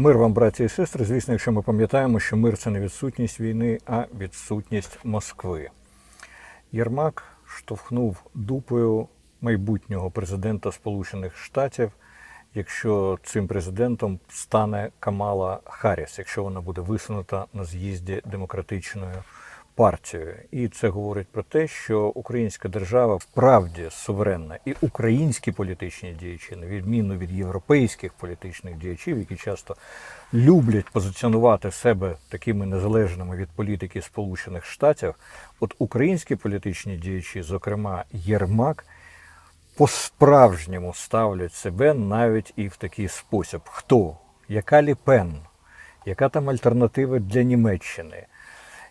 Мир вам, браті і сестри. Звісно, якщо ми пам'ятаємо, що мир це не відсутність війни, а відсутність Москви. Єрмак штовхнув дупою майбутнього президента Сполучених Штатів, якщо цим президентом стане Камала Харріс, якщо вона буде висунута на з'їзді демократичною партією. І це говорить про те, що українська держава вправді суверенна, і українські політичні діячі, на відміну від європейських політичних діячів, які часто люблять позиціонувати себе такими незалежними від політики Сполучених Штатів, от українські політичні діячі, зокрема Єрмак, по-справжньому ставлять себе навіть і в такий спосіб. Хто? Яка Ліпен? Яка там альтернатива для Німеччини?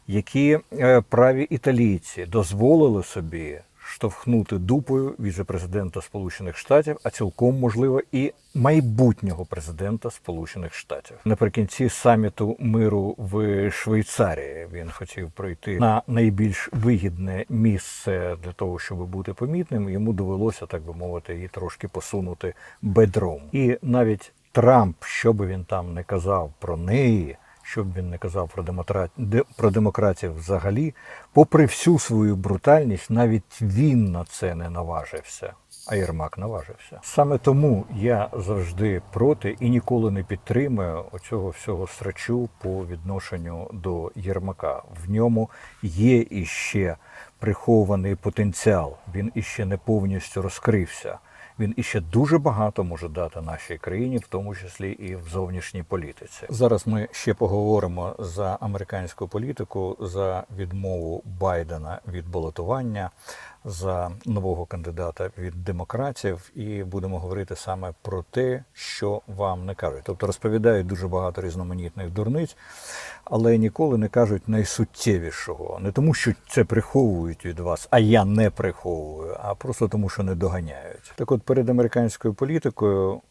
Які е, праві італійці дозволили собі штовхнути дупою віце-президента Сполучених Штатів, а цілком можливо і майбутнього президента Сполучених Штатів. Наприкінці саміту миру в Швейцарії він хотів пройти на найбільш вигідне місце для того, щоб бути помітним. Йому довелося, так би мовити, її трошки посунути бедром. І навіть Трамп, що би він там не казав про неї. Що б він не казав про демокра... де- про демократів взагалі, попри всю свою брутальність, навіть він на це не наважився. А Єрмак наважився. Саме тому я завжди проти і ніколи не підтримую оцього всього срачу по відношенню до Єрмака. В ньому є іще прихований потенціал. Він іще не повністю розкрився. Він іще дуже багато може дати нашій країні, в тому числі і в зовнішній політиці. Зараз ми ще поговоримо за американську політику, за відмову Байдена від балотування, за нового кандидата від демократів, і будемо говорити саме про те, що вам не кажуть. Тобто розповідають дуже багато різноманітних дурниць, але ніколи не кажуть найсуттєвішого. Не тому, що це приховують від вас, а я не приховую, а просто тому, що не доганяють. Так от перед американською політикою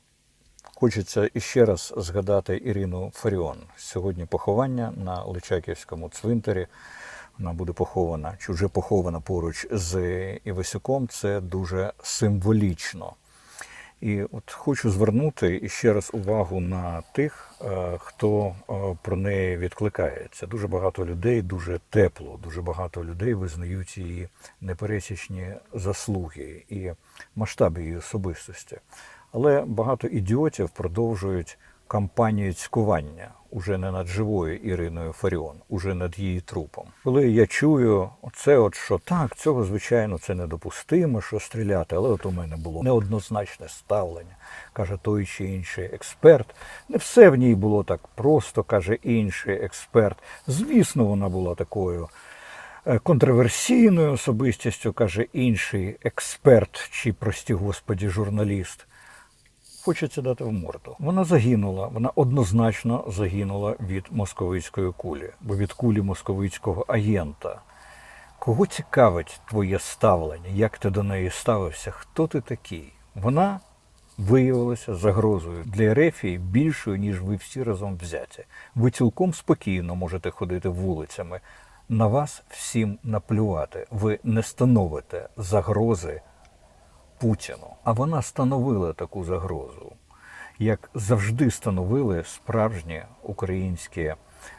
Хочеться іще раз згадати Ірину Фаріон. Сьогодні поховання на Личаківському цвинтарі. Вона буде похована, чи вже похована поруч з Івасюком. Це дуже символічно. І от хочу звернути іще раз увагу на тих, е, хто е, про неї відкликається. Дуже багато людей дуже тепло, дуже багато людей визнають її непересічні заслуги і масштаби її особистості. Але багато ідіотів продовжують кампанію цькування уже не над живою Іриною Фаріон, уже над її трупом. Коли я чую оце, от що так, цього звичайно це недопустимо, що стріляти, але от у мене було неоднозначне ставлення, каже той чи інший експерт. Не все в ній було так просто, каже інший експерт. Звісно, вона була такою е, контроверсійною особистістю, каже інший експерт, чи, прості господі, журналіст. Хочеться дати в морду. Вона загинула, вона однозначно загинула від московицької кулі, бо від кулі московицького агента. Кого цікавить твоє ставлення? Як ти до неї ставився? Хто ти такий? Вона виявилася загрозою для Ерефії більшою, ніж ви всі разом взяті. Ви цілком спокійно можете ходити вулицями. На вас всім наплювати. Ви не становите загрози Путіну. А вона становила таку загрозу, як завжди становили справжні українські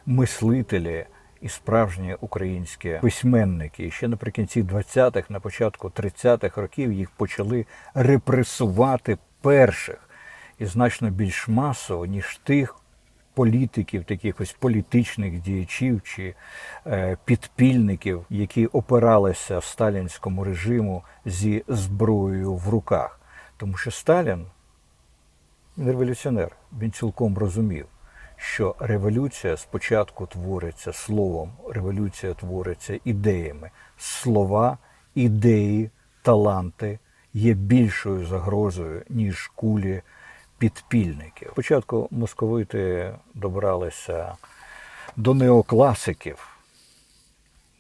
мислителі і справжні українські письменники. І ще наприкінці 20-х, на початку 30-х років їх почали репресувати перших і значно більш масово, ніж тих. Політиків, таких ось політичних діячів чи е, підпільників, які опиралися сталінському режиму зі зброєю в руках. Тому що Сталін, він революціонер, він цілком розумів, що революція спочатку твориться словом, революція твориться ідеями. Слова, ідеї, таланти є більшою загрозою, ніж кулі підпільників. Спочатку московити добралися до неокласиків,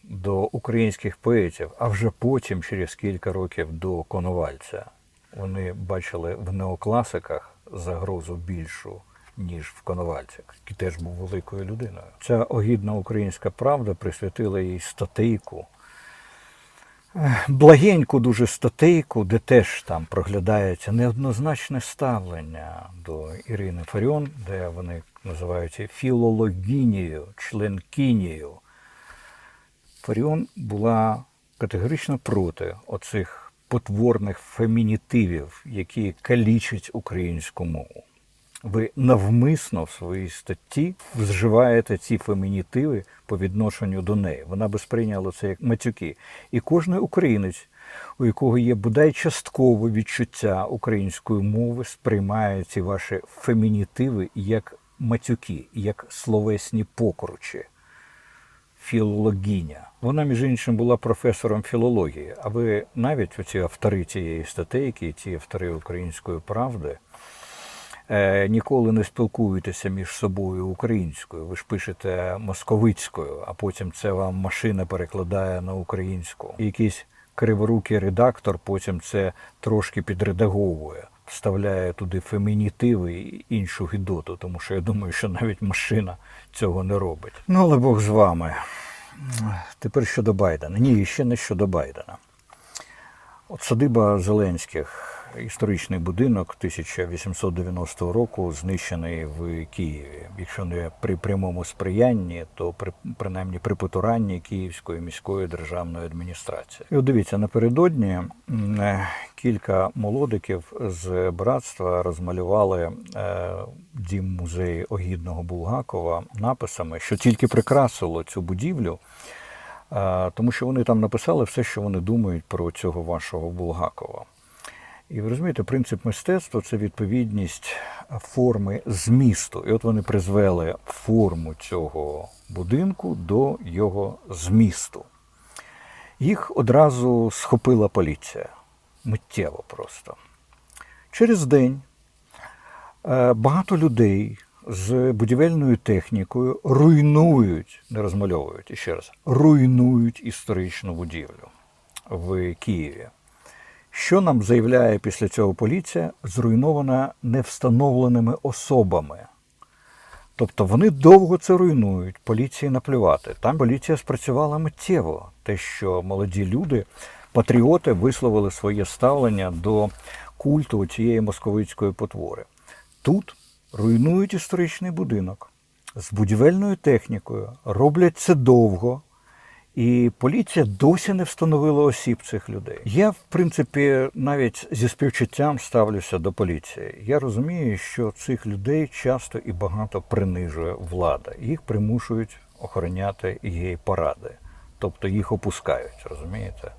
до українських поетів, а вже потім, через кілька років, до Коновальця. Вони бачили в неокласиках загрозу більшу, ніж в Коновальцях, який теж був великою людиною. Ця огідна українська правда присвятила їй статейку благеньку дуже статейку, де теж там проглядається неоднозначне ставлення до Ірини Фаріон, де вони називають її філологінію, членкінію. Фаріон була категорично проти оцих потворних фемінітивів, які калічать українську мову. Ви навмисно в своїй статті вживаєте ці фемінітиви по відношенню до неї. Вона би сприйняла це як матюки. І кожен українець, у якого є бодай часткове відчуття української мови, сприймає ці ваші фемінітиви як матюки, як словесні покручі філологиня. Вона, між іншим, була професором філології. А ви навіть оці автори цієї статейки, ці автори української правди, ніколи не спілкуєтеся між собою українською. Ви ж пишете московицькою, а потім це вам машина перекладає на українську. Якийсь криворукий редактор потім це трошки підредаговує. Вставляє туди фемінітиви і іншу гідоту, тому що я думаю, що навіть машина цього не робить. Ну, але Бог з вами. Тепер щодо Байдена. Ні, ще не щодо Байдена. От садиба Зеленських, історичний будинок 1890 року, знищений в Києві. Якщо не при прямому сприянні, то при принаймні при потуранні Київської міської державної адміністрації. І от дивіться, напередодні е, кілька молодиків з братства розмалювали е, дім музею огідного Булгакова написами, що тільки прикрасило цю будівлю. Е, тому що вони там написали все, що вони думають про цього вашого Булгакова. І ви розумієте, принцип мистецтва це відповідність форми змісту. І от вони призвели форму цього будинку до його змісту. Їх одразу схопила поліція. Миттєво просто. Через день е, багато людей з будівельною технікою руйнують, не розмальовують ще раз, руйнують історичну будівлю в Києві. Що нам заявляє після цього поліція? Зруйнована невстановленими особами. Тобто вони довго це руйнують, поліції наплювати. Там поліція спрацювала миттєво. Те, що молоді люди, патріоти, висловили своє ставлення до культу цієї московицької потвори. Тут руйнують історичний будинок з будівельною технікою, роблять це довго. І поліція досі не встановила осіб цих людей. Я, в принципі, навіть зі співчуттям ставлюся до поліції. Я розумію, що цих людей часто і багато принижує влада. Їх примушують охороняти її паради, Тобто їх опускають, розумієте?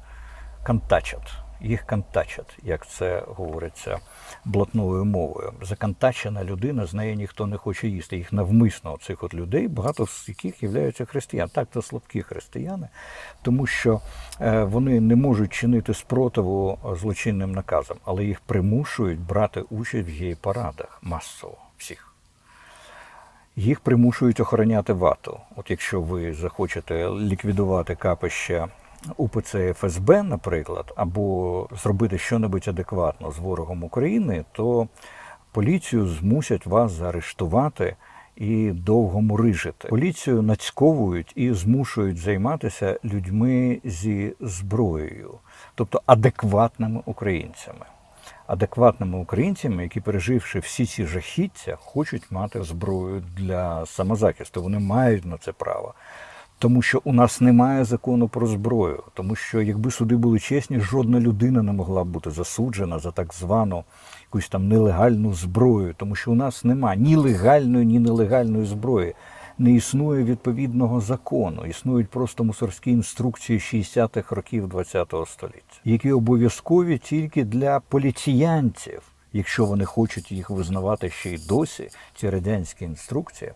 Кантачать. Їх кантачать, як це говориться блатною мовою. Закантачена людина, з неї ніхто не хоче їсти. Їх навмисно цих от людей, багато з яких являються християн. Так, це слабкі християни, тому що е, вони не можуть чинити спротиву злочинним наказам, але їх примушують брати участь в гей-парадах масово всіх. Їх примушують охороняти вату. От якщо ви захочете ліквідувати капище УПЦ ФСБ, наприклад, або зробити щонебудь адекватно з ворогом України, то поліцію змусять вас заарештувати і довго мурижити. Поліцію нацьковують і змушують займатися людьми зі зброєю, тобто адекватними українцями. Адекватними українцями, які, переживши всі ці жахіття, хочуть мати зброю для самозахисту. Вони мають на це право. Тому що у нас немає закону про зброю, тому що якби суди були чесні, жодна людина не могла б бути засуджена за так звану якусь там нелегальну зброю, тому що у нас немає ні легальної, ні нелегальної зброї. Не існує відповідного закону, існують просто мусорські інструкції 60-х років ХХ століття, які обов'язкові тільки для поліціянців якщо вони хочуть їх визнавати ще й досі, ці радянські інструкції,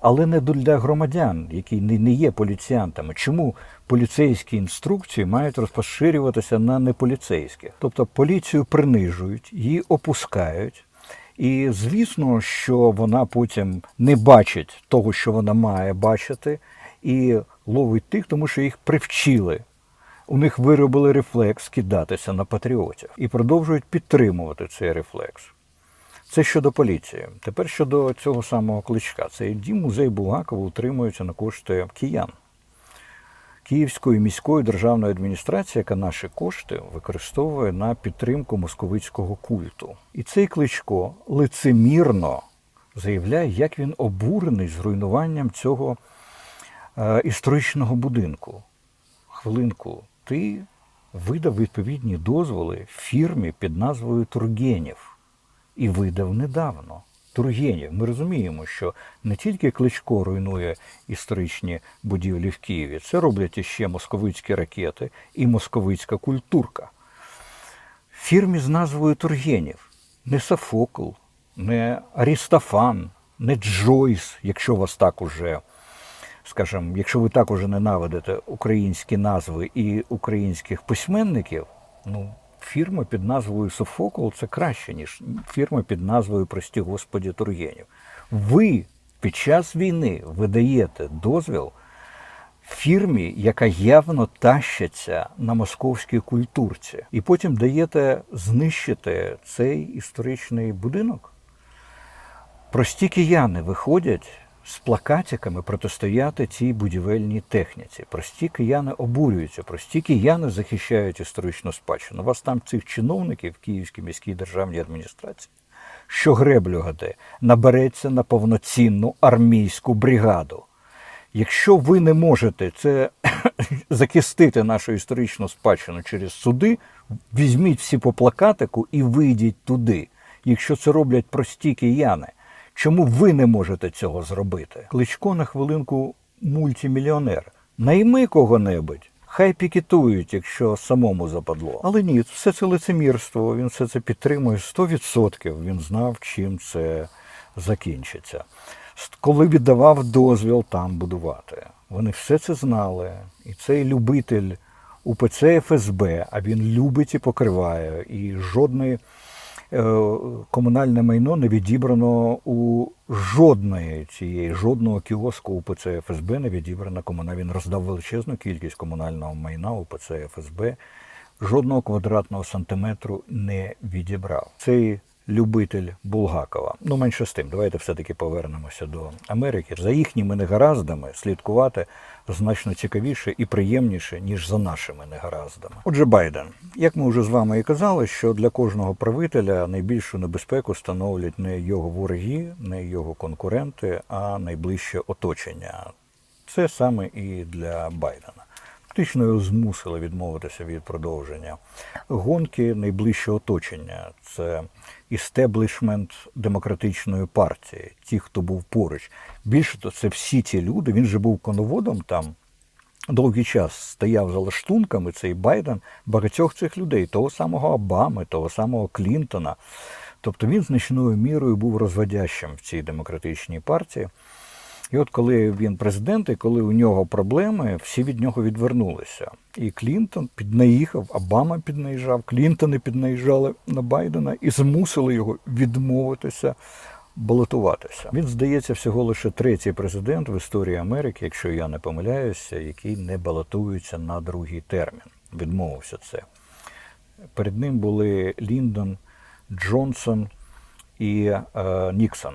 але не для громадян, які не є поліціянтами. Чому поліцейські інструкції мають розпоширюватися на неполіцейських? Тобто поліцію принижують, її опускають. І звісно, що вона потім не бачить того, що вона має бачити, і ловить тих, тому що їх привчили у них виробили рефлекс кидатися на патріотів і продовжують підтримувати цей рефлекс. Це щодо поліції. Тепер щодо цього самого кличка. Цей дім музей Булгакова утримується на кошти киян. Київської міської державної адміністрації, яка наші кошти використовує на підтримку московицького культу. І цей кличко лицемірно заявляє, як він обурений зруйнуванням цього е, історичного будинку. Хвилинку, ти видав відповідні дозволи фірмі під назвою Тургенів і видав недавно. Тургенів. Ми розуміємо, що не тільки Кличко руйнує історичні будівлі в Києві, це роблять іще московицькі ракети і московицька культурка. Фірмі з назвою Тургенів не Софокл, не Арістофан, не Джойс, якщо вас так уже, скажімо, якщо ви так уже ненавидите українські назви і українських письменників, ну, фірма під назвою Софокл це краще, ніж фірма під назвою, прості господі, Тургенів. Ви під час війни видаєте дозвіл фірмі, яка явно тащиться на московській культурці, і потім даєте знищити цей історичний будинок. Прості кияни виходять з плакатиками протистояти цій будівельній техніці. Прості кияни обурюються, прості кияни захищають історичну спадщину. У вас там цих чиновників в Київській міській державній адміністрації, що греблю гаде, набереться на повноцінну армійську бригаду. Якщо ви не можете це захистити нашу історичну спадщину через суди, візьміть всі по плакатику і вийдіть туди. Якщо це роблять прості кияни, чому ви не можете цього зробити? Кличко на хвилинку мультимільйонер. Найми кого-небудь. Хай пікетують, якщо самому западло. Але ні, все це лицемірство, він все це підтримує 100%. Він знав, чим це закінчиться. Коли віддавав дозвіл там будувати. Вони все це знали. І цей любитель УПЦ ФСБ, а він любить і покриває, і жодне е, комунальне майно не відібрано у жодної цієї, жодного кіоску УПЦ ФСБ не відібрано комунальне. Він роздав величезну кількість комунального майна УПЦ ФСБ, жодного квадратного сантиметру не відібрав. Цей любитель Булгакова. Ну, менше з тим, давайте все-таки повернемося до Америки. За їхніми негараздами слідкувати значно цікавіше і приємніше, ніж за нашими негараздами. Отже, Байден, як ми вже з вами і казали, що для кожного правителя найбільшу небезпеку становлять не його вороги, не його конкуренти, а найближче оточення. Це саме і для Байдена. Фактично його змусили відмовитися від продовження гонки найближче оточення. Це істеблішмент демократичної партії, ті, хто був поруч. Більше то це всі ті люди. Він же був коноводом там. Довгий час стояв за лаштунками цей Байден багатьох цих людей, того самого Обами, того самого Клінтона. Тобто він значною мірою був розводящим в цій демократичній партії. І от коли він президент, і коли у нього проблеми, всі від нього відвернулися. І Клінтон піднаїхав, Обама піднаїжджав, Клінтони піднаїжджали на Байдена і змусили його відмовитися балотуватися. Він, здається, всього лише третій президент в історії Америки, якщо я не помиляюся, який не балотується на другий термін. Відмовився це. Перед ним були Ліндон, Джонсон і е, Ніксон.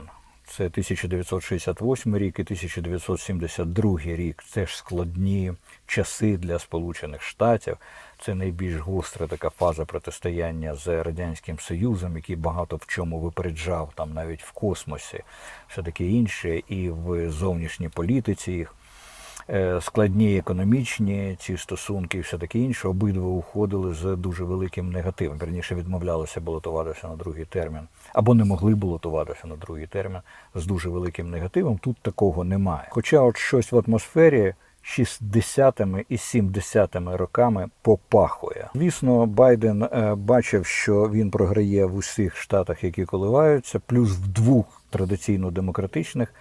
Це 1968 рік і 1972 рік. Це ж складні часи для Сполучених Штатів. Це найбільш гостра така фаза протистояння з Радянським Союзом, який багато в чому випереджав там навіть в космосі, все таке інше, і в зовнішній політиці їх. Е, складні економічні ці стосунки і все таке інше, обидва уходили з дуже великим негативом. Верніше відмовлялися балотуватися на другий термін, або не могли балотуватися на другий термін з дуже великим негативом. Тут такого немає. Хоча от щось в атмосфері 60-ми і 70-ми роками попахує. Звісно, Байден е, бачив, що він програє в усіх штатах, які коливаються, плюс в двох традиційно демократичних.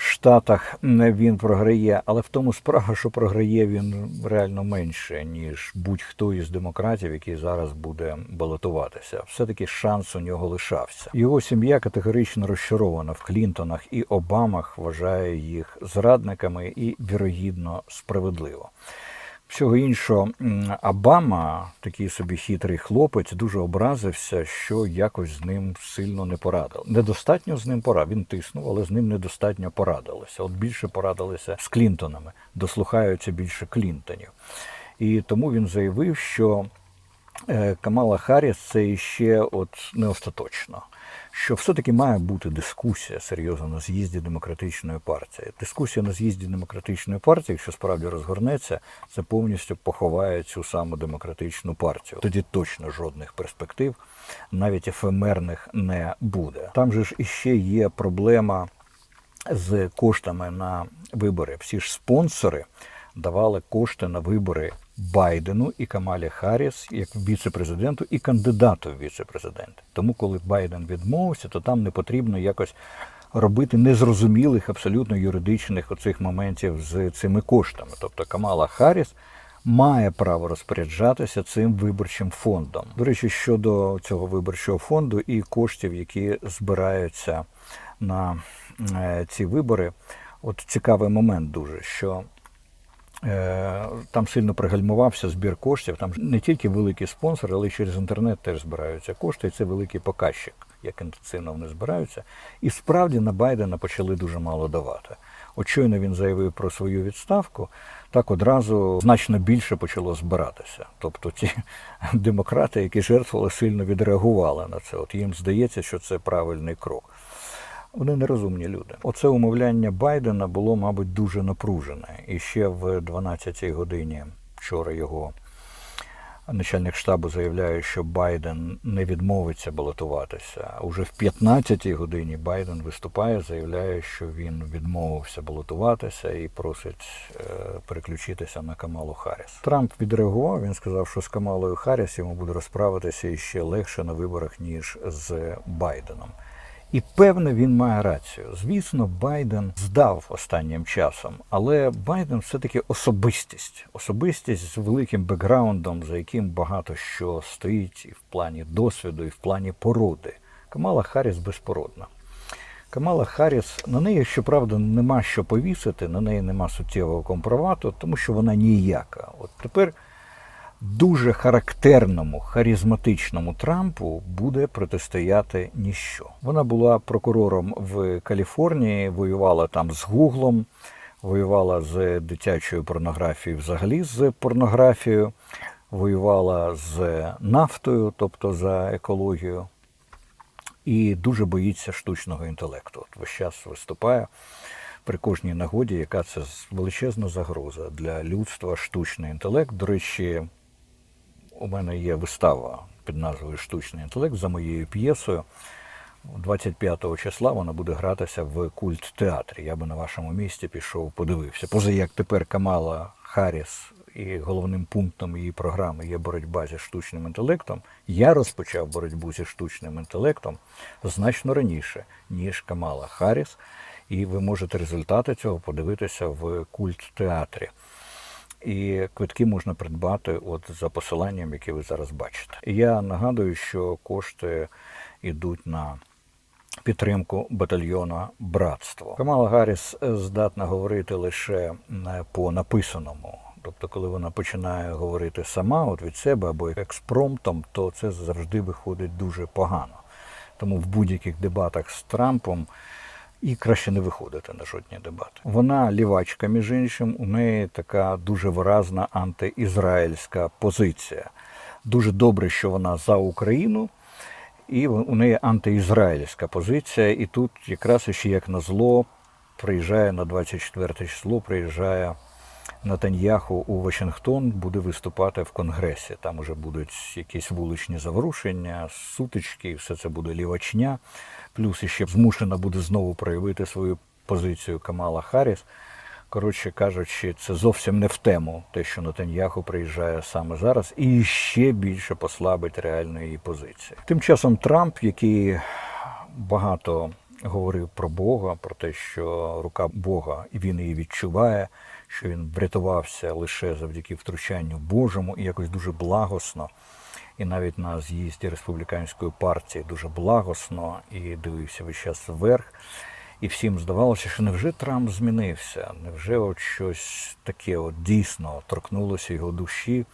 Штатах він програє, але в тому справа, що програє він реально менше, ніж будь-хто із демократів, який зараз буде балотуватися. Все-таки шанс у нього лишався. Його сім'я категорично розчарована в Клінтонах і Обамах, вважає їх зрадниками і вірогідно справедливо. Всього іншого, Обама, такий собі хитрий хлопець, дуже образився, що якось з ним сильно не порадили. Недостатньо з ним пора. Він тиснув, але з ним недостатньо порадилися. От більше порадилися з Клінтонами, дослухаються більше Клінтонів. І тому він заявив, що е, Камала Харріс це іще от не остаточно. Що все-таки має бути дискусія серйозна на з'їзді демократичної партії. Дискусія на з'їзді демократичної партії, якщо справді розгорнеться, це повністю поховає цю саму демократичну партію. Тоді точно жодних перспектив, навіть ефемерних, не буде. Там же ж іще є проблема з коштами на вибори. Всі ж спонсори давали кошти на вибори Байдену і Камалі Харріс як віце-президенту і кандидату в віце-президенти. Тому, коли Байден відмовився, то там не потрібно якось робити незрозумілих абсолютно юридичних оцих моментів з цими коштами. Тобто Камала Харріс має право розпоряджатися цим виборчим фондом. До речі, щодо цього виборчого фонду і коштів, які збираються на е, ці вибори, от цікавий момент дуже, що Там сильно пригальмувався збір коштів. Там не тільки великі спонсори, але й через інтернет теж збираються кошти. І це великий показчик, як інтенсивно вони збираються. І справді на Байдена почали дуже мало давати. От щойно він заявив про свою відставку, так одразу значно більше почало збиратися. Тобто ті демократи, які жертвували, сильно відреагували на це. От їм здається, що це правильний крок. Вони нерозумні люди. Оце умовляння Байдена було, мабуть, дуже напружене. І ще в 12-й годині вчора його начальник штабу заявляє, що Байден не відмовиться балотуватися. Уже в 15-й годині Байден виступає, заявляє, що він відмовився балотуватися і просить е, переключитися на Камалу Харріс. Трамп відреагував. Він сказав, що з Камалою Харріс йому буде розправитися іще легше на виборах ніж з Байденом. І певне він має рацію. Звісно, Байден здав останнім часом, але Байден все-таки особистість, особистість з великим бекграундом, за яким багато що стоїть і в плані досвіду, і в плані породи. Камала Харріс безпородна. Камала Харріс, на неї, щоправда, нема що повісити, на неї нема суттєвого компромату, тому що вона ніяка. От тепер дуже характерному, харизматичному Трампу буде протистояти ніщо. Вона була прокурором в Каліфорнії, воювала там з Гуглом, воювала з дитячою порнографією, взагалі з порнографією, воювала з нафтою, тобто за екологію. І дуже боїться штучного інтелекту. От весь час виступає при кожній нагоді, яка це величезна загроза для людства, штучний інтелект. До речі, у мене є вистава під назвою Штучний інтелект за моєю п'єсою. 25 числа вона буде гратися в культ театрі. Я би на вашому місці пішов, подивився. Поза як тепер Камала Харріс і головним пунктом її програми є боротьба зі штучним інтелектом. Я розпочав боротьбу зі штучним інтелектом значно раніше, ніж Камала Харріс. І ви можете результати цього подивитися в культ театрі. І квитки можна придбати от за посиланням, яке ви зараз бачите. Я нагадую, що кошти йдуть на підтримку батальйона Братство. Камала Гарріс здатна говорити лише по написаному. Тобто, коли вона починає говорити сама от від себе або експромтом, то це завжди виходить дуже погано. Тому в будь-яких дебатах з Трампом і краще не виходити на жодні дебати. Вона лівачка, між іншим, у неї така дуже виразна антиізраїльська позиція. Дуже добре, що вона за Україну, і у неї антиізраїльська позиція. І тут якраз ще як на зло приїжджає на 24 число, приїжджає. Натаньяху у Вашингтон буде виступати в Конгресі. Там уже будуть якісь вуличні заворушення, сутички, все це буде лівачня. Плюс іще змушена буде знову проявити свою позицію Камала Харріс. Коротше кажучи, це зовсім не в тему, те, що Натаньяху приїжджає саме зараз, і ще більше послабить реальну її позицію. Тим часом Трамп, який багато говорив про Бога, про те, що рука Бога і він її відчуває що він врятувався лише завдяки втручанню Божому і якось дуже благосно. І навіть на з'їзді республіканської партії дуже благосно і дивився весь час вверх. І всім здавалося, що невже Трамп змінився? Невже от щось таке от дійсно торкнулося його душі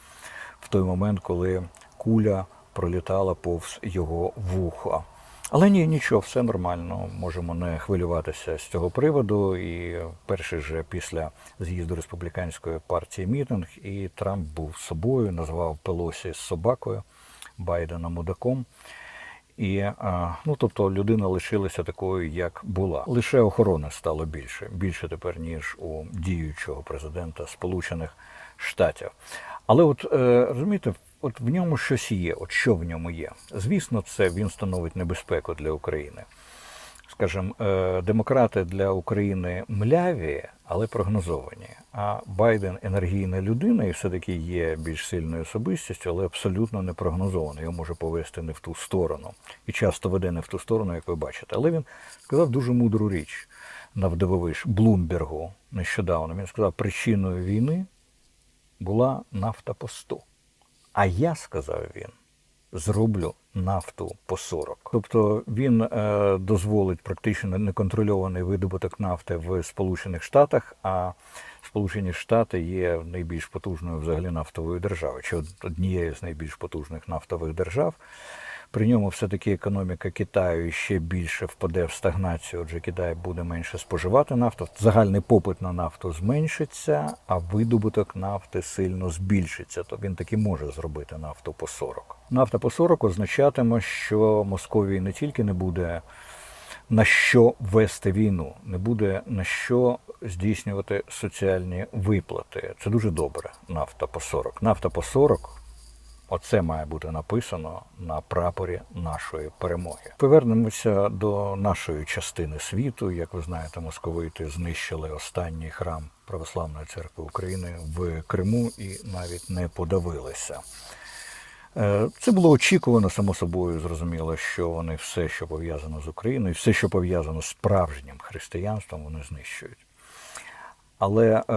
в той момент, коли куля пролітала повз його вухо? Але ні, нічого, все нормально. Можемо не хвилюватися з цього приводу. І перший же після з'їзду республіканської партії мітинг, і Трамп був собою, назвав Пелосі собакою, Байдена мудаком. І ну, тобто людина лишилася такою, як була. Лише охорони стало більше, більше тепер ніж у діючого президента Сполучених Штатів. Але от е, розумієте, от в ньому щось є. От що в ньому є? Звісно, це він становить небезпеку для України. Скажімо, е, демократи для України мляві, але прогнозовані. А Байден енергійна людина і все-таки є більш сильною особистістю, але абсолютно не прогнозований. Його може повести не в ту сторону. І часто веде не в ту сторону, як ви бачите. Але він сказав дуже мудру річ навдивовиш Блумбергу нещодавно. Він сказав, причиною війни була нафта по 100. А я, сказав він, зроблю нафту по 40. Тобто він е, дозволить практично неконтрольований видобуток нафти в Сполучених Штатах, а Сполучені Штати є найбільш потужною взагалі нафтовою державою, чи однією з найбільш потужних нафтових держав. При ньому все-таки економіка Китаю ще більше впаде в стагнацію, отже, Китай буде менше споживати нафту. Загальний попит на нафту зменшиться, а видобуток нафти сильно збільшиться. То він таки може зробити нафту по 40. Нафта по 40 означатиме, що Московії не тільки не буде на що вести війну, не буде на що здійснювати соціальні виплати. Це дуже добре. Нафта по 40. Нафта по 40 Оце має бути написано на прапорі нашої перемоги. Повернемося до нашої частини світу. Як ви знаєте, московити знищили останній храм Православної церкви України в Криму і навіть не подавилися. Е, Це було очікувано, само собою, зрозуміло, що вони все, що пов'язано з Україною, все, що пов'язано з справжнім християнством, вони знищують. Але е,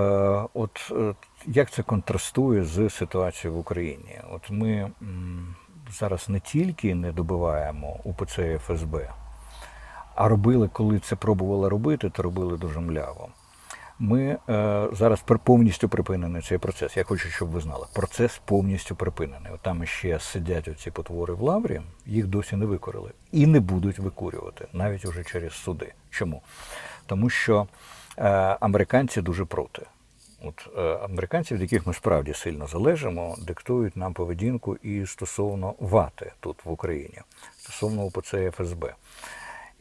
от е, як це контрастує з ситуацією в Україні? От ми зараз не тільки не добиваємо УПЦ ФСБ, а робили, коли це пробували робити, то робили дуже мляво. Ми е, зараз повністю припинений цей процес. Я хочу, щоб ви знали. Процес повністю припинений. От там ще сидять оці потвори в лаврі, їх досі не викорили і не будуть викурювати навіть уже через суди. Чому? Тому що е, американці дуже проти. От е, американці, від яких ми справді сильно залежимо, диктують нам поведінку і стосовно вати тут в Україні, стосовно УПЦ ФСБ.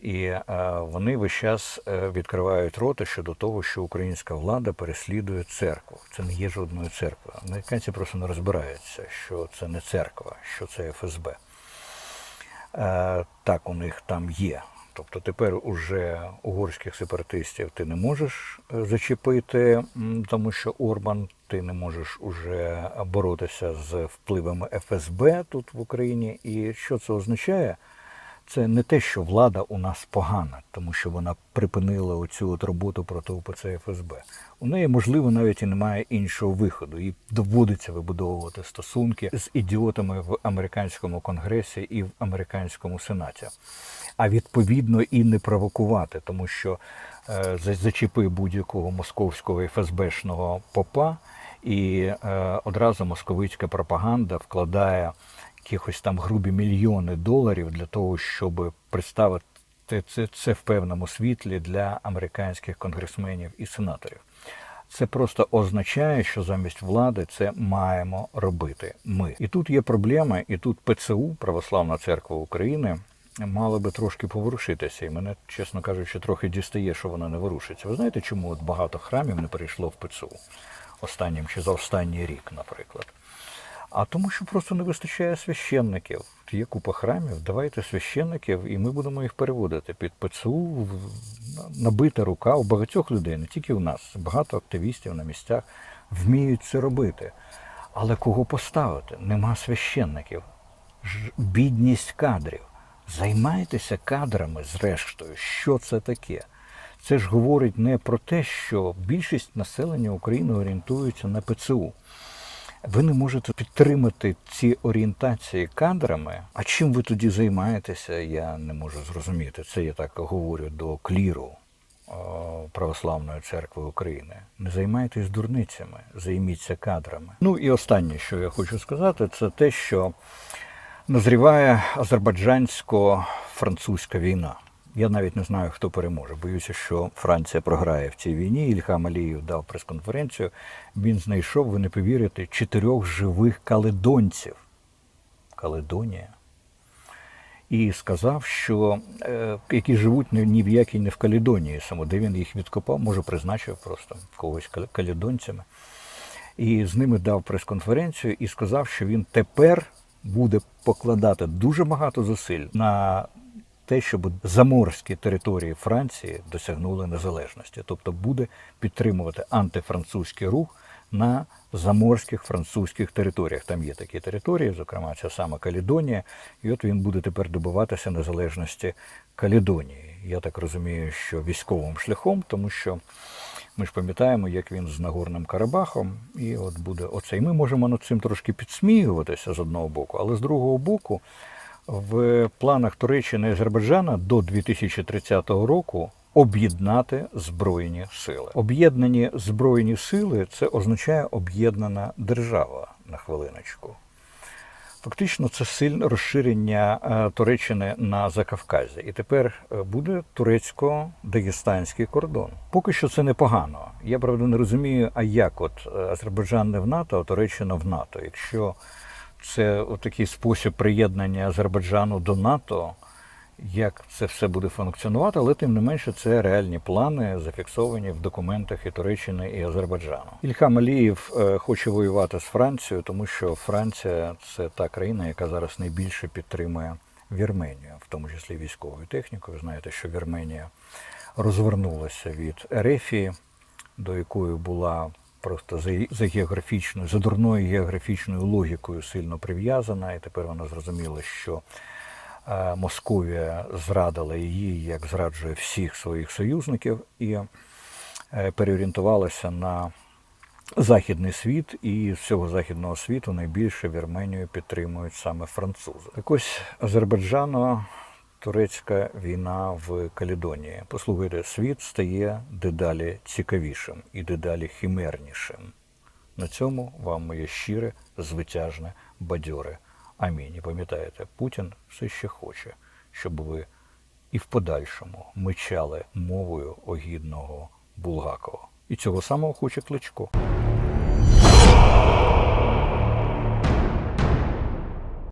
І е, вони весь час е, відкривають рота щодо того, що українська влада переслідує церкву. Це не є жодною церквою. Американці просто не розбираються, що це не церква, що це ФСБ. Е, так у них там є. Тобто тепер уже угорських сепаратистів ти не можеш е, зачепити, тому що Орбан, ти не можеш уже боротися з впливами ФСБ тут в Україні. І що це означає? Це не те, що влада у нас погана, тому що вона припинила оцю от роботу проти УПЦ ФСБ. У неї, можливо, навіть і немає іншого виходу. Їй доводиться вибудовувати стосунки з ідіотами в американському конгресі і в американському сенаті. А відповідно і не провокувати, тому що е, за- зачепи будь-якого московського ФСБшного попа, і е, одразу московицька пропаганда вкладає якихось там грубі мільйони доларів для того, щоб представити це, це в певному світлі для американських конгресменів і сенаторів. Це просто означає, що замість влади це маємо робити ми. І тут є проблема, і тут ПЦУ, Православна Церква України, мала би трошки поворушитися. І мене, чесно кажучи, трохи дістає, що вона не ворушиться. Ви знаєте, чому от багато храмів не перейшло в ПЦУ останнім чи за останній рік, наприклад? А тому, що просто не вистачає священників. Є купа храмів, давайте священників, і ми будемо їх переводити під ПЦУ. Набита рука у багатьох людей, не тільки у нас. Багато активістів на місцях вміють це робити. Але кого поставити? Нема священників. Бідність кадрів. Займайтеся кадрами, зрештою, що це таке. Це ж говорить не про те, що більшість населення України орієнтується на ПЦУ. Ви не можете підтримати ці орієнтації кадрами. А чим ви тоді займаєтеся, я не можу зрозуміти. Це я так говорю до кліру, Православної церкви України. Не займайтесь дурницями, займіться кадрами. Ну і останнє, що я хочу сказати, це те, що назріває азербайджансько-французька війна. Я навіть не знаю, хто переможе. Боюся, що Франція програє в цій війні. Ільхам Алієв дав прес-конференцію. Він знайшов, ви не повірите, чотирьох живих каледонців. Каледонія. І сказав, що е, які живуть ні, в якій не в Каледонії, саме де він їх відкопав, може призначив просто когось кал- каледонцями. І з ними дав прес-конференцію і сказав, що він тепер буде покладати дуже багато зусиль на те, щоб заморські території Франції досягнули незалежності, тобто буде підтримувати антифранцузький рух на заморських французьких територіях. Там є такі території, зокрема ця сама Калідонія, і от він буде тепер добиватися незалежності Калідонії. Я так розумію, що військовим шляхом, тому що ми ж пам'ятаємо, як він з Нагорним Карабахом, і от буде оце. І ми можемо над цим трошки підсміюватися з одного боку, але з другого боку, в планах Туреччини і Азербайджана до 2030 року об'єднати збройні сили. Об'єднані збройні сили це означає об'єднана держава на хвилиночку. Фактично, це сильне розширення е, Туреччини на Закавказі. І тепер е, буде турецько-дагестанський кордон. Поки що це непогано. Я правда не розумію, а як от е, Азербайджан не в НАТО, а Туреччина в НАТО. Якщо це такий спосіб приєднання Азербайджану до НАТО, як це все буде функціонувати, але тим не менше це реальні плани, зафіксовані в документах і Туреччини і Азербайджану. Ільхам Алієв е, хоче воювати з Францією, тому що Франція це та країна, яка зараз найбільше підтримує Вірменію, в тому числі військовою технікою. Знаєте, що Вірменія розвернулася від Ерефії, до якої була просто за, за географічною, за дурною географічною логікою сильно прив'язана, і тепер вона зрозуміла, що е, Московія зрадила її, як зраджує всіх своїх союзників, і е, переорієнтувалася на західний світ, і з цього західного світу найбільше Вірменію підтримують саме французи. Так ось Азербайджано. Турецька війна в Калідонії. Послухайте, світ стає дедалі цікавішим і дедалі химернішим. На цьому вам моє щире, звитяжне, бадьоре. Амінь. І пам'ятаєте, Путін все ще хоче, щоб ви і в подальшому мичали мовою огідного Булгакова. І цього самого хоче Кличко.